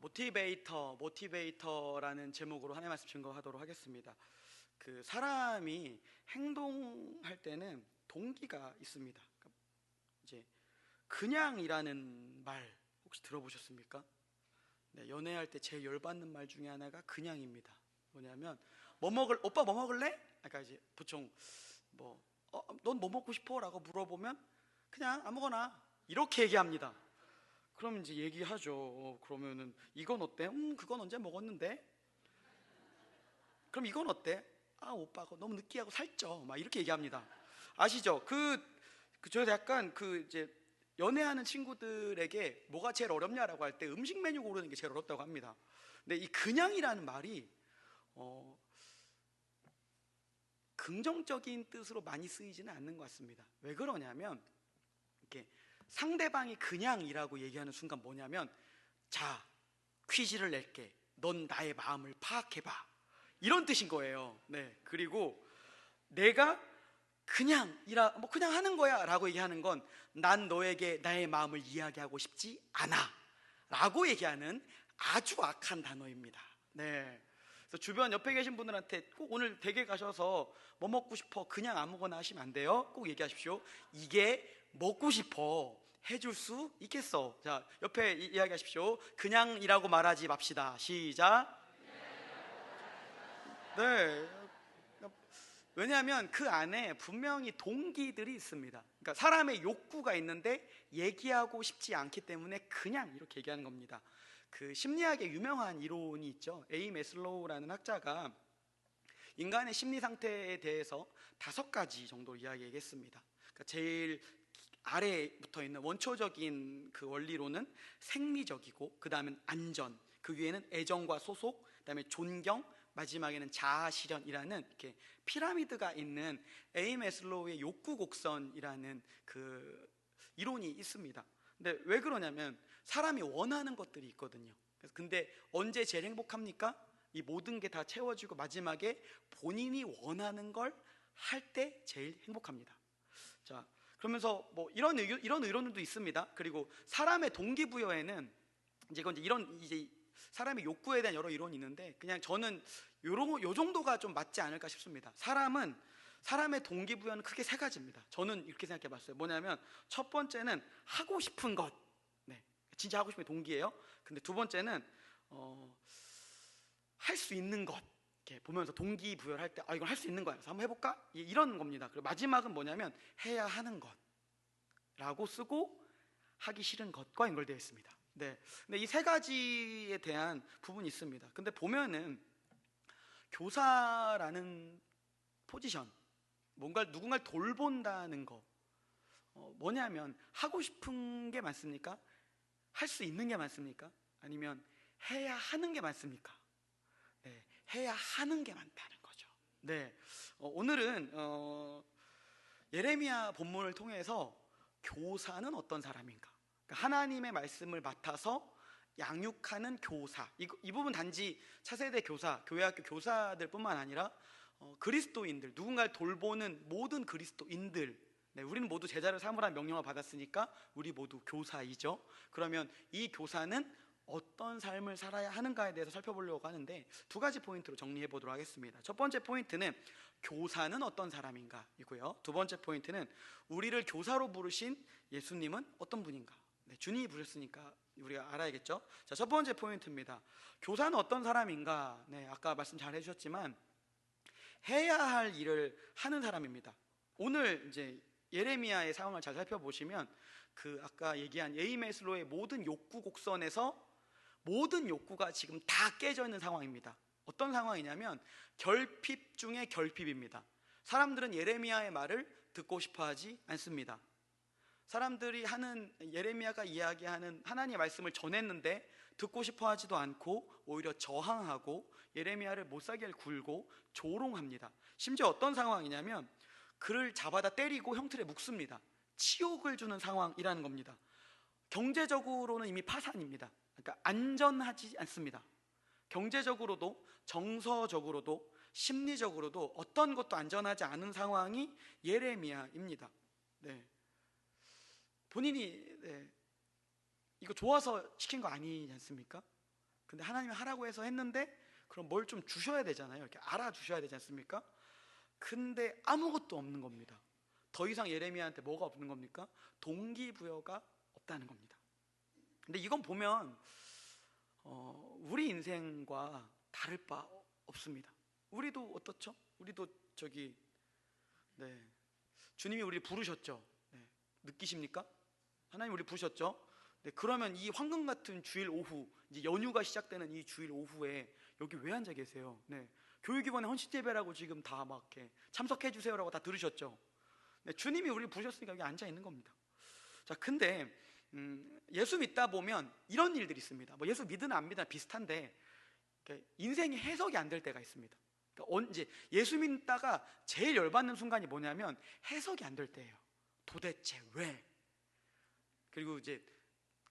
모티베이터, 모티베이터라는 제목으로 하나님 말씀 증거하도록 하겠습니다. 그 사람이 행동할 때는 동기가 있습니다. 그러니까 이제 그냥이라는 말 혹시 들어보셨습니까? 네, 연애할 때 제일 열받는 말 중에 하나가 그냥입니다. 뭐냐면 뭐 먹을 오빠 뭐 먹을래? 그러니까 이제 보통 뭐 어, 넌뭐 먹고 싶어?라고 물어보면 그냥 아무거나 이렇게 얘기합니다. 그럼 이제 얘기하죠. 어, 그러면은 이건 어때? 음, 그건 언제 먹었는데? 그럼 이건 어때? 아, 오빠가 너무 느끼하고 살쪄. 막 이렇게 얘기합니다. 아시죠? 그, 그 저도 약간 그 이제 연애하는 친구들에게 뭐가 제일 어렵냐라고 할 때 음식 메뉴 고르는 게 제일 어렵다고 합니다. 근데 이 그냥이라는 말이 어, 긍정적인 뜻으로 많이 쓰이지는 않는 것 같습니다. 왜 그러냐면 상대방이 그냥이라고 얘기하는 순간 뭐냐면 자 퀴즈를 낼게 넌 나의 마음을 파악해봐 이런 뜻인 거예요 네 그리고 내가 그냥 이라 뭐 그냥 하는 거야라고 얘기하는 건 난 너에게 나의 마음을 이야기하고 싶지 않아라고 얘기하는 아주 악한 단어입니다. 네. 그래서 주변 옆에 계신 분들한테 꼭 오늘 댁에 가셔서 뭐 먹고 싶어 그냥 아무거나 하시면 안 돼요. 꼭 얘기하십시오. 이게 먹고 싶어 해줄 수 있겠어. 자, 옆에 이, 이야기하십시오. 그냥이라고 말하지 맙시다. 시작. 네. 왜냐하면 그 안에 분명히 동기들이 있습니다. 그러니까 사람의 욕구가 있는데 얘기하고 싶지 않기 때문에 그냥 이렇게 얘기하는 겁니다. 그 심리학의 유명한 이론이 있죠. 에이 메슬로우라는 학자가 인간의 심리 상태에 대해서 다섯 가지 정도 이야기했습니다. 그러니까 제일 아래에 붙어 있는 원초적인 그 원리로는 생리적이고 그 다음엔 안전, 그 위에는 애정과 소속, 그 다음에 존경, 마지막에는 자아 실현이라는 이렇게 피라미드가 있는 에이 메슬로우의 욕구 곡선이라는 그 이론이 있습니다. 근데 왜 그러냐면 사람이 원하는 것들이 있거든요. 근데 언제 제일 행복합니까? 이 모든 게 다 채워지고 마지막에 본인이 원하는 걸 할 때 제일 행복합니다. 자, 그러면서 뭐 이런 의견, 이런 의론도 있습니다. 그리고 사람의 동기부여에는 이제 이건 이런 이제 사람의 욕구에 대한 여러 이론이 있는데 그냥 저는 요런 요 정도가 좀 맞지 않을까 싶습니다. 사람은 사람의 동기부여는 크게 세 가지입니다. 저는 이렇게 생각해 봤어요. 뭐냐면 첫 번째는 하고 싶은 것. 네. 진짜 하고 싶은 게 동기예요. 근데 두 번째는 어, 할 수 있는 것. 이렇게 보면서 동기부여를 할 때, 아, 이건 할수 있는 거야. 그래서 한번 해볼까? 이런 겁니다. 그리고 마지막은 뭐냐면 해야 하는 것. 라고 쓰고 하기 싫은 것과 연결되어 있습니다. 네. 근데 이 세 가지에 대한 부분이 있습니다. 근데 보면은 교사라는 포지션, 뭔가 누군가를 돌본다는 거, 어, 뭐냐면 하고 싶은 게 많습니까? 할 수 있는 게 많습니까? 아니면 해야 하는 게 많습니까? 네, 해야 하는 게 많다는 거죠. 네, 어, 오늘은 어, 예레미야 본문을 통해서 교사는 어떤 사람인가? 그러니까 하나님의 말씀을 맡아서 양육하는 교사. 이, 이 부분 단지 차세대 교사, 교회학교 교사들뿐만 아니라 어, 그리스도인들, 누군가를 돌보는 모든 그리스도인들. 네, 우리는 모두 제자를 삼으라 명령을 받았으니까 우리 모두 교사이죠. 그러면 이 교사는 어떤 삶을 살아야 하는가에 대해서 살펴보려고 하는데 두 가지 포인트로 정리해 보도록 하겠습니다. 첫 번째 포인트는 교사는 어떤 사람인가이고요. 두 번째 포인트는 우리를 교사로 부르신 예수님은 어떤 분인가? 네, 주님이 부르셨으니까 우리가 알아야겠죠. 자, 첫 번째 포인트입니다. 교사는 어떤 사람인가? 네, 아까 말씀 잘 해주셨지만 해야 할 일을 하는 사람입니다. 오늘 이제 예레미야의 상황을 잘 살펴보시면 그 아까 얘기한 에이메슬로의 모든 욕구 곡선에서 모든 욕구가 지금 다 깨져 있는 상황입니다. 어떤 상황이냐면 결핍 중에 결핍입니다. 사람들은 예레미야의 말을 듣고 싶어 하지 않습니다. 사람들이 하는 예레미야가 이야기하는 하나님의 말씀을 전했는데 듣고 싶어 하지도 않고 오히려 저항하고 예레미야를 못살게 굴고 조롱합니다. 심지어 어떤 상황이냐면 그를 잡아다 때리고 형틀에 묶습니다. 치욕을 주는 상황이라는 겁니다. 경제적으로는 이미 파산입니다. 그러니까 안전하지 않습니다. 경제적으로도 정서적으로도 심리적으로도 어떤 것도 안전하지 않은 상황이 예레미야입니다. 네. 본인이 네, 이거 좋아서 시킨 거 아니지 않습니까? 근데 하나님이 하라고 해서 했는데 그럼 뭘 좀 주셔야 되잖아요. 이렇게 알아주셔야 되지 않습니까? 근데 아무것도 없는 겁니다. 더 이상 예레미야한테 뭐가 없는 겁니까? 동기부여가 없다는 겁니다. 근데 이건 보면 어, 우리 인생과 다를 바 없습니다. 우리도 어떻죠? 우리도 저기 네 주님이 우리 부르셨죠. 네. 느끼십니까? 하나님 우리 부르셨죠. 네, 그러면 이 황금 같은 주일 오후 이제 연휴가 시작되는 이 주일 오후에 여기 왜 앉아 계세요? 네. 교육위원회 헌신 예배라고 지금 다 막 참석해 주세요라고 다 들으셨죠. 네, 주님이 우리 부르셨으니까 여기 앉아 있는 겁니다. 자, 근데 음, 예수 믿다 보면 이런 일들이 있습니다. 뭐 예수 믿으나 안 믿으나 비슷한데 인생이 해석이 안 될 때가 있습니다. 그러니까 언제 예수 믿다가 제일 열받는 순간이 뭐냐면 해석이 안 될 때예요. 도대체 왜? 그리고 이제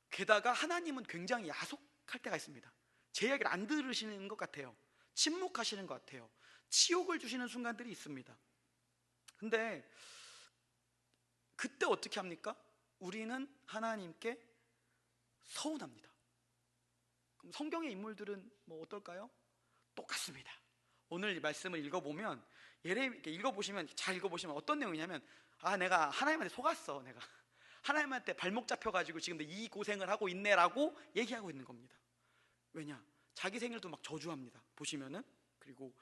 게다가 하나님은 굉장히 야속할 때가 있습니다. 제 이야기를 안 들으시는 것 같아요. 침묵하시는 것 같아요. 치욕을 주시는 순간들이 있습니다. 근데 그때 어떻게 합니까? 우리는 하나님께 서운합니다. 그럼 성경의 인물들은 뭐 어떨까요? 똑같습니다. 오늘 말씀을 읽어보면 예레미 읽어보시면 잘 읽어보시면 어떤 내용이냐면 아 내가 하나님한테 속았어 내가 하나님한테 발목 잡혀가지고 지금 이 고생을 하고 있네라고 얘기하고 있는 겁니다. 왜냐 자기 생일도 막 저주합니다. 보시면은 그리고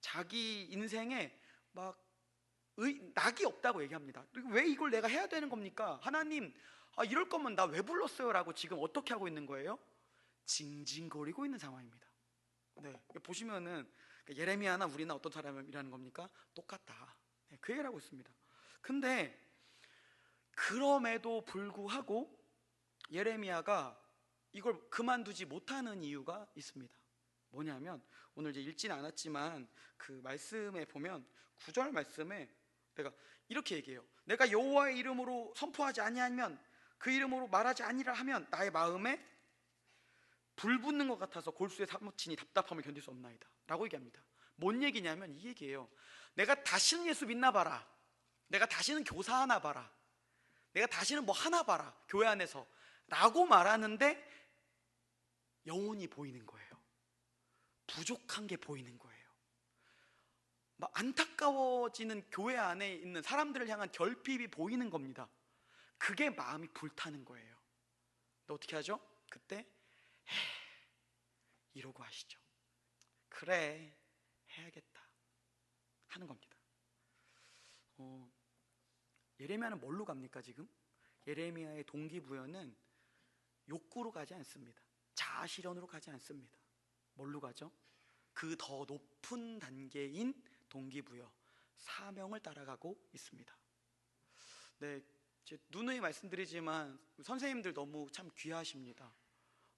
자기 인생에 막 의, 낙이 없다고 얘기합니다. 왜 이걸 내가 해야 되는 겁니까? 하나님, 아, 이럴 거면 나 왜 불렀어요 라고 지금 어떻게 하고 있는 거예요? 징징거리고 있는 상황입니다. 네, 보시면은 예레미야나 우리나 어떤 사람이라는 겁니까? 똑같다. 네, 그 얘기를 하고 있습니다. 근데 그럼에도 불구하고 예레미야가 이걸 그만두지 못하는 이유가 있습니다. 뭐냐면 오늘 이제 읽지는 않았지만 그 말씀에 보면 구절 말씀에 내가 이렇게 얘기해요. 내가 여호와의 이름으로 선포하지 아니하면 그 이름으로 말하지 아니라 하면 나의 마음에 불 붙는 것 같아서 골수에 사무치니 답답함을 견딜 수 없나이다. 라고 얘기합니다. 뭔 얘기냐면 이 얘기예요. 내가 다시는 예수 믿나 봐라. 내가 다시는 교사 하나 봐라. 내가 다시는 뭐 하나 봐라. 교회 안에서. 라고 말하는데 영혼이 보이는 거예요. 부족한 게 보이는 거예요. 막 안타까워지는 교회 안에 있는 사람들을 향한 결핍이 보이는 겁니다. 그게 마음이 불타는 거예요. 너 어떻게 하죠? 그때 해, 이러고 하시죠. 그래 해야겠다 하는 겁니다. 어, 예레미야는 뭘로 갑니까 지금? 예레미야의 동기부여는 욕구로 가지 않습니다. 자아실현으로 가지 않습니다. 뭘로 가죠? 그 더 높은 단계인 동기부여, 사명을 따라가고 있습니다. 네, 누누이 말씀드리지만 선생님들 너무 참 귀하십니다.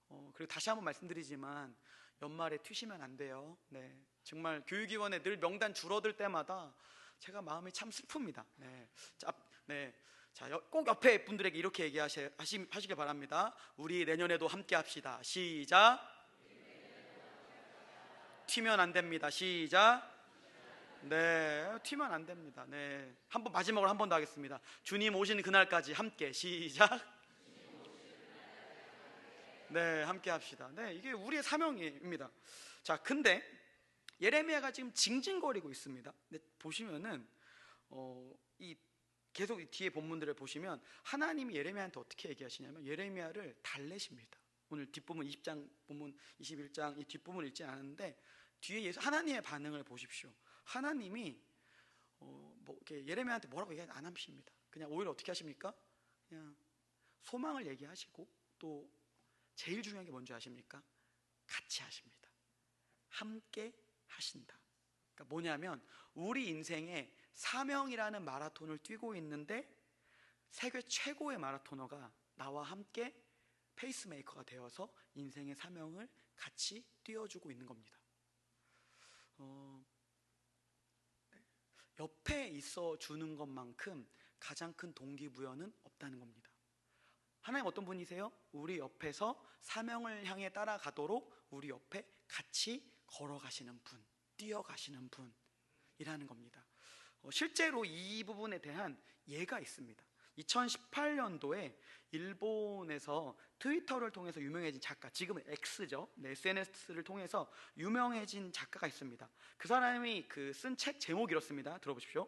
어, 그리고 다시 한번 말씀드리지만 연말에 튀시면 안 돼요. 네, 정말 교육위원회 늘 명단 줄어들 때마다 제가 마음이 참 슬픕니다. 네, 자, 네. 자, 꼭 옆에 분들에게 이렇게 얘기하시길 바랍니다. 우리 내년에도 함께 합시다. 시작. 튀면 안 됩니다. 시작. 네, 튀면 안 됩니다. 네, 한 번 마지막으로 한 번 더 하겠습니다. 주님 오시는 그날까지 함께 시작. 네, 함께 합시다. 네, 이게 우리의 사명입니다. 자, 근데 예레미야가 지금 징징거리고 있습니다. 네, 보시면은 어, 이 계속 뒤에 본문들을 보시면 하나님이 예레미야한테 어떻게 얘기하시냐면 예레미야를 달래십니다. 오늘 뒷부분 20장 본문 21장 이 뒷부분 읽지 않았는데 뒤에 예수 하나님의 반응을 보십시오. 하나님이 어, 뭐 이렇게 예레미야한테 뭐라고 얘기 안 하십니다. 그냥 오히려 어떻게 하십니까? 그냥 소망을 얘기하시고 또 제일 중요한 게 뭔지 아십니까? 같이 하십니다. 함께 하신다. 그러니까 뭐냐면 우리 인생에 사명이라는 마라톤을 뛰고 있는데 세계 최고의 마라토너가 나와 함께 페이스메이커가 되어서 인생의 사명을 같이 뛰어주고 있는 겁니다. 어, 옆에 있어 주는 것만큼 가장 큰 동기부여는 없다는 겁니다. 하나님 어떤 분이세요? 우리 옆에서 사명을 향해 따라가도록 우리 옆에 같이 걸어가시는 분, 뛰어가시는 분이라는 겁니다. 어, 실제로 이 부분에 대한 예가 있습니다. 2018년도에 일본에서 트위터를 통해서 유명해진 작가, 지금은 X죠. 네, SNS를 통해서 유명해진 작가가 있습니다. 그 사람이 그 쓴 책 제목이 이렇습니다. 들어보십시오.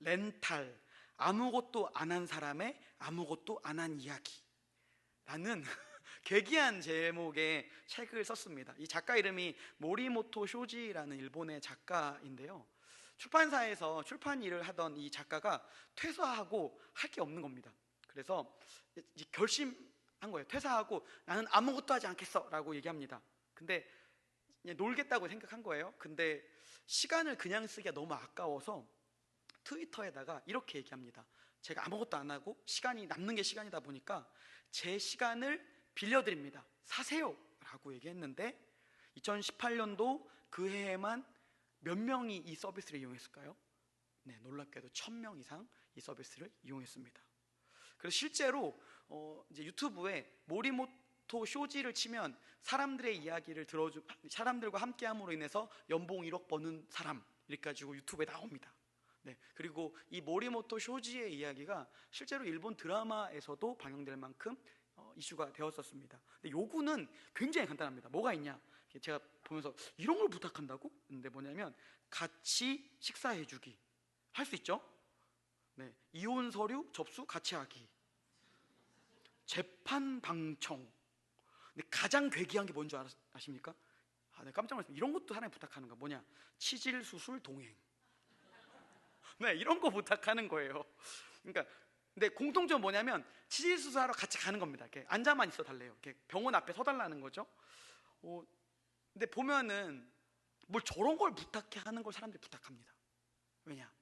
렌탈, 아무것도 안 한 사람의 아무것도 안 한 이야기. 라는 괴기한 제목의 책을 썼습니다. 이 작가 이름이 모리모토 쇼지라는 일본의 작가인데요. 출판사에서 출판 일을 하던 이 작가가 퇴사하고 할 게 없는 겁니다. 그래서 결심 한 거예요. 퇴사하고 나는 아무것도 하지 않겠어 라고 얘기합니다. 근데 놀겠다고 생각한 거예요. 근데 시간을 그냥 쓰기가 너무 아까워서 트위터에다가 이렇게 얘기합니다. 제가 아무것도 안 하고 시간이 남는 게 시간이다 보니까 제 시간을 빌려드립니다. 사세요. 라고 얘기했는데 2018년도 그 해에만 몇 명이 이 서비스를 이용했을까요? 네, 놀랍게도 1000명 이상 이 서비스를 이용했습니다. 그래서 실제로 어, 이제 유튜브에 모리모토 쇼지를 치면 사람들의 이야기를 들어주 사람들과 함께함으로 인해서 연봉 1억 버는 사람 이렇게 가지고 유튜브에 나옵니다. 네, 그리고 이 모리모토 쇼지의 이야기가 실제로 일본 드라마에서도 방영될 만큼 어, 이슈가 되었었습니다. 근데 요구는 굉장히 간단합니다. 뭐가 있냐? 제가 보면서 이런 걸 부탁한다고? 근데 뭐냐면 같이 식사해주기 할 수 있죠? 네, 이혼 서류 접수 같이 하기, 재판 방청. 근데 가장 괴기한 게 뭔지 아십니까? 아, 네, 깜짝 놀랐습니다. 이런 것도 사람이 부탁하는 거 뭐냐? 치질 수술 동행. 네, 이런 거 부탁하는 거예요. 그러니까 근데 공통점 뭐냐면 치질 수술하러 같이 가는 겁니다. 이렇게 앉아만 있어 달래요. 이렇게 병원 앞에 서 달라는 거죠. 어, 근데 보면은 뭘 저런 걸 부탁해 하는 걸 사람들이 부탁합니다. 왜냐?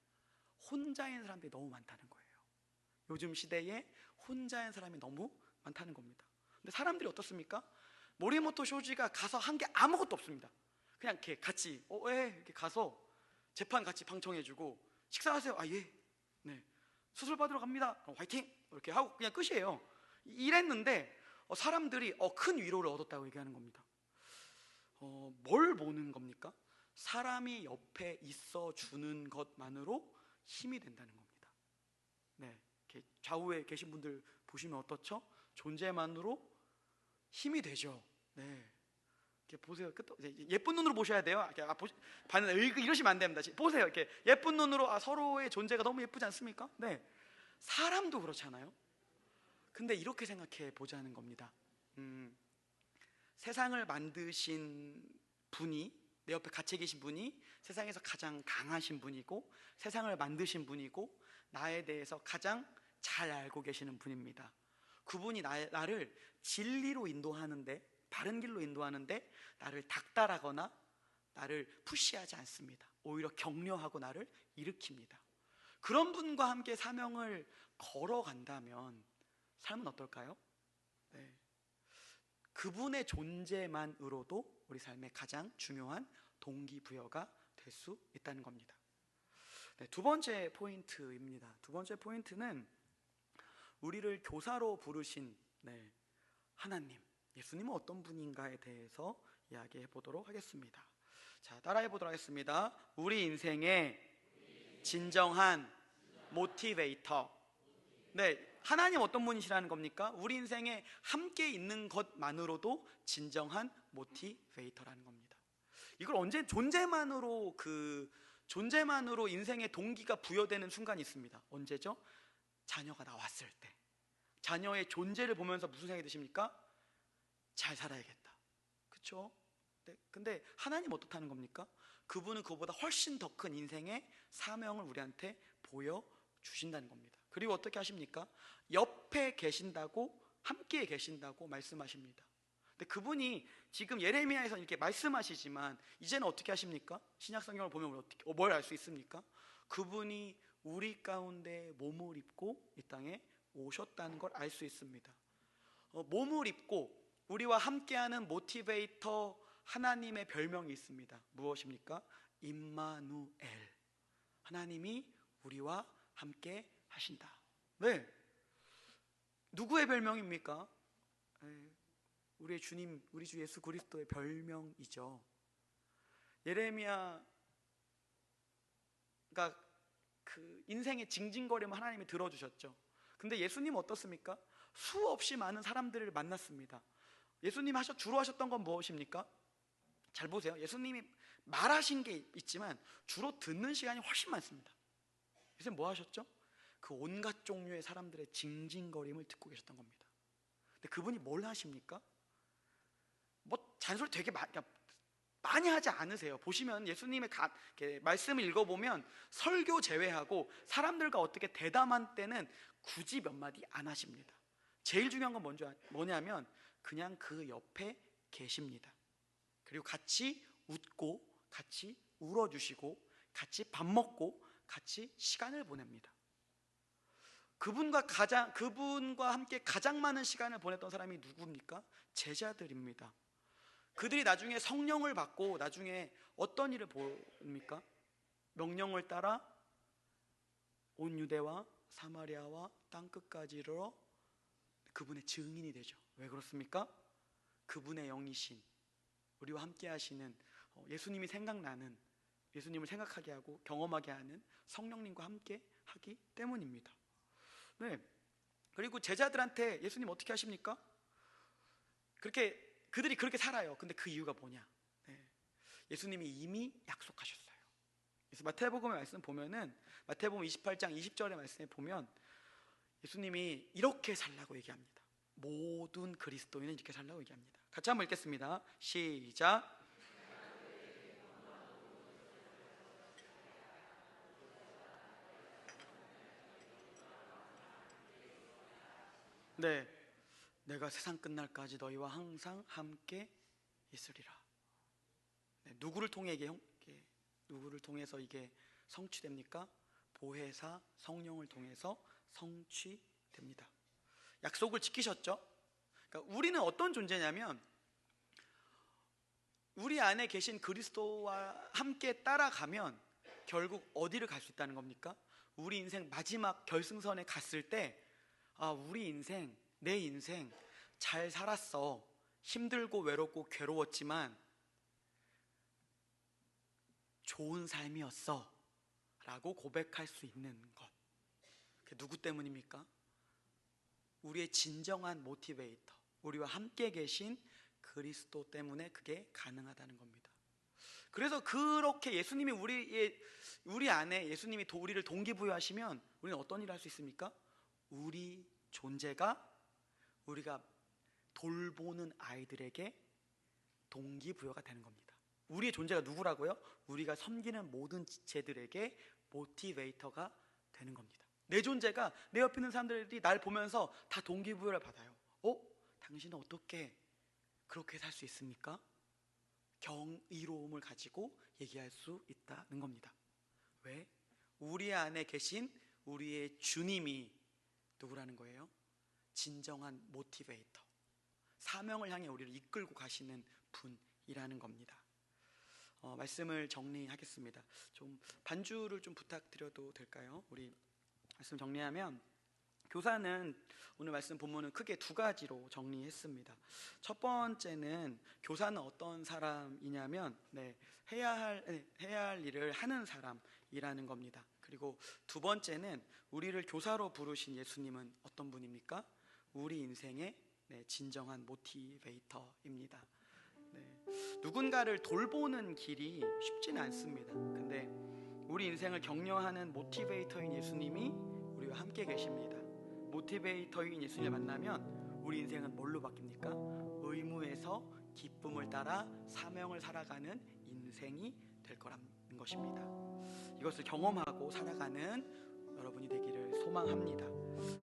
혼자인 사람들이 너무 많다는 거예요. 요즘 시대에 혼자인 사람이 너무 많다는 겁니다. 근데 사람들이 어떻습니까? 모리모토 쇼지가 가서 한 게 아무것도 없습니다. 그냥 이렇게 같이 어, 예, 이렇게 가서 재판 같이 방청해주고 식사하세요. 아 예, 네 수술 받으러 갑니다. 어, 화이팅 이렇게 하고 그냥 끝이에요. 이랬는데 어, 사람들이 어, 큰 위로를 얻었다고 얘기하는 겁니다. 어, 뭘 보는 겁니까? 사람이 옆에 있어 주는 것만으로 힘이 된다는 겁니다. 네, 좌우에 계신 분들 보시면 어떻죠? 존재만으로 힘이 되죠. 네. 이렇게 보세요. 예쁜 눈으로 보셔야 돼요. 이렇게 아, 보시, 반응 이러시면 안 됩니다. 보세요. 이렇게 예쁜 눈으로 아, 서로의 존재가 너무 예쁘지 않습니까? 네. 사람도 그렇잖아요. 근데 이렇게 생각해 보자는 겁니다. 음, 세상을 만드신 분이 내 옆에 같이 계신 분이 세상에서 가장 강하신 분이고 세상을 만드신 분이고 나에 대해서 가장 잘 알고 계시는 분입니다. 그분이 나, 나를 진리로 인도하는데 바른 길로 인도하는데 나를 닥달하거나 나를 푸시하지 않습니다. 오히려 격려하고 나를 일으킵니다. 그런 분과 함께 사명을 걸어간다면 삶은 어떨까요? 네. 그분의 존재만으로도 우리 삶의 가장 중요한 동기부여가 될 수 있다는 겁니다. 네, 두 번째 포인트입니다. 두 번째 포인트는 우리를 교사로 부르신 네, 하나님, 예수님은 어떤 분인가에 대해서 이야기해 보도록 하겠습니다. 자, 따라해 보도록 하겠습니다. 우리 인생의 진정한 모티베이터. 네, 하나님 어떤 분이시라는 겁니까? 우리 인생에 함께 있는 것만으로도 진정한 모티베이터라는 겁니다. 이걸 언제 존재만으로 그 존재만으로 인생의 동기가 부여되는 순간이 있습니다. 언제죠? 자녀가 나왔을 때. 자녀의 존재를 보면서 무슨 생각이 드십니까? 잘 살아야겠다. 그렇죠? 네, 근데 하나님 어떻다는 겁니까? 그분은 그보다 훨씬 더 큰 인생의 사명을 우리한테 보여 주신다는 겁니다. 그리고 어떻게 하십니까? 옆에 계신다고 함께 계신다고 말씀하십니다. 근데 그분이 지금 예레미야에서 이렇게 말씀하시지만 이제는 어떻게 하십니까? 신약 성경을 보면 어떻게 뭘 알 수 있습니까? 그분이 우리 가운데 몸을 입고 이 땅에 오셨다는 걸 알 수 있습니다. 어, 몸을 입고 우리와 함께하는 모티베이터 하나님의 별명이 있습니다. 무엇입니까? 임마누엘. 하나님이 우리와 함께 하신다. 네. 누구의 별명입니까? 네. 우리의 주님, 우리 주 예수 그리스도의 별명이죠. 예레미야가 그 인생의 징징거림을 하나님이 들어주셨죠. 근데 예수님 어떻습니까? 수없이 많은 사람들을 만났습니다. 예수님 하셨 주로 하셨던 건 무엇입니까? 잘 보세요. 예수님이 말하신 게 있지만 주로 듣는 시간이 훨씬 많습니다. 예수님 뭐 하셨죠? 그 온갖 종류의 사람들의 징징거림을 듣고 계셨던 겁니다. 근데 그분이 뭘 하십니까? 뭐 잔소리 되게 그러니까 많이 하지 않으세요. 보시면 예수님의 가, 말씀을 읽어보면 설교 제외하고 사람들과 어떻게 대담한 때는 굳이 몇 마디 안 하십니다. 제일 중요한 건 뭔지, 뭐냐면 그냥 그 옆에 계십니다. 그리고 같이 웃고 같이 울어주시고 같이 밥 먹고 같이 시간을 보냅니다. 그분과 가장 그분과 함께 가장 많은 시간을 보냈던 사람이 누구입니까? 제자들입니다. 그들이 나중에 성령을 받고 나중에 어떤 일을 보입니까? 명령을 따라 온 유대와 사마리아와 땅 끝까지로 그분의 증인이 되죠. 왜 그렇습니까? 그분의 영이신 우리와 함께 하시는 어, 예수님이 생각나는 예수님을 생각하게 하고 경험하게 하는 성령님과 함께 하기 때문입니다. 네. 그리고 제자들한테 예수님 어떻게 하십니까? 그렇게 그들이 그렇게 살아요. 근데 그 이유가 뭐냐? 네. 예수님이 이미 약속하셨어요. 그래서 마태복음의 말씀 보면은 마태복음 28장 20절의 말씀에 보면 예수님이 이렇게 살라고 얘기합니다. 모든 그리스도인은 이렇게 살라고 얘기합니다. 같이 한번 읽겠습니다. 시작. 네. 내가 세상 끝날까지 너희와 항상 함께 있으리라. 네, 누구를 통해 이게, 누구를 통해서 이게 성취됩니까? 보혜사 성령을 통해서 성취됩니다. 약속을 지키셨죠? 그러니까 우리는 어떤 존재냐면 우리 안에 계신 그리스도와 함께 따라가면 결국 어디를 갈 수 있다는 겁니까? 우리 인생 마지막 결승선에 갔을 때 아, 우리 인생, 내 인생 잘 살았어. 힘들고 외롭고 괴로웠지만 좋은 삶이었어. 라고 고백할 수 있는 것. 그 누구 때문입니까? 우리의 진정한 모티베이터, 우리와 함께 계신 그리스도 때문에 그게 가능하다는 겁니다. 그래서 그렇게 예수님이 우리의 우리 안에 예수님이 우리를 동기부여하시면 우리는 어떤 일을 할 수 있습니까? 우리 존재가 우리가 돌보는 아이들에게 동기부여가 되는 겁니다. 우리의 존재가 누구라고요? 우리가 섬기는 모든 지체들에게 모티베이터가 되는 겁니다. 내 존재가 내 옆에 있는 사람들이 날 보면서 다 동기부여를 받아요. 어? 당신은 어떻게 그렇게 살 수 있습니까? 경이로움을 가지고 얘기할 수 있다는 겁니다. 왜? 우리 안에 계신 우리의 주님이 누구라는 거예요? 진정한 모티베이터. 사명을 향해 우리를 이끌고 가시는 분이라는 겁니다. 어, 말씀을 정리하겠습니다. 좀 반주를 좀 부탁드려도 될까요? 우리 말씀 정리하면 교사는 오늘 말씀 본문은 크게 두 가지로 정리했습니다. 첫 번째는 교사는 어떤 사람이냐면 네, 해야 할 네, 해야 할 일을 하는 사람이라는 겁니다. 그리고 두 번째는 우리를 교사로 부르신 예수님은 어떤 분입니까? 우리 인생의 네, 진정한 모티베이터입니다. 네, 누군가를 돌보는 길이 쉽지는 않습니다. 근데 우리 인생을 격려하는 모티베이터인 예수님이 우리와 함께 계십니다. 모티베이터인 예수님을 만나면 우리 인생은 뭘로 바뀝니까? 의무에서 기쁨을 따라 사명을 살아가는 인생이 될 거라는 것입니다. 이것을 경험하고 살아가는 여러분이 되기를 소망합니다.